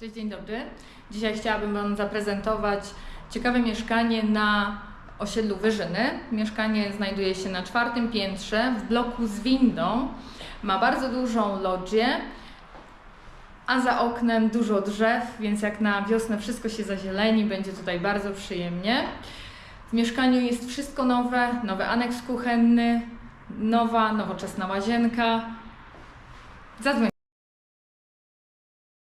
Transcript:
Cześć, dzień dobry. Dzisiaj chciałabym Wam zaprezentować ciekawe mieszkanie na osiedlu Wyżyny. Mieszkanie znajduje się na czwartym piętrze w bloku z windą. Ma bardzo dużą lodżię, a za oknem dużo drzew, więc jak na wiosnę wszystko się zazieleni, będzie tutaj bardzo przyjemnie. W mieszkaniu jest wszystko nowe, nowy aneks kuchenny, nowa, nowoczesna łazienka. Zadzwoń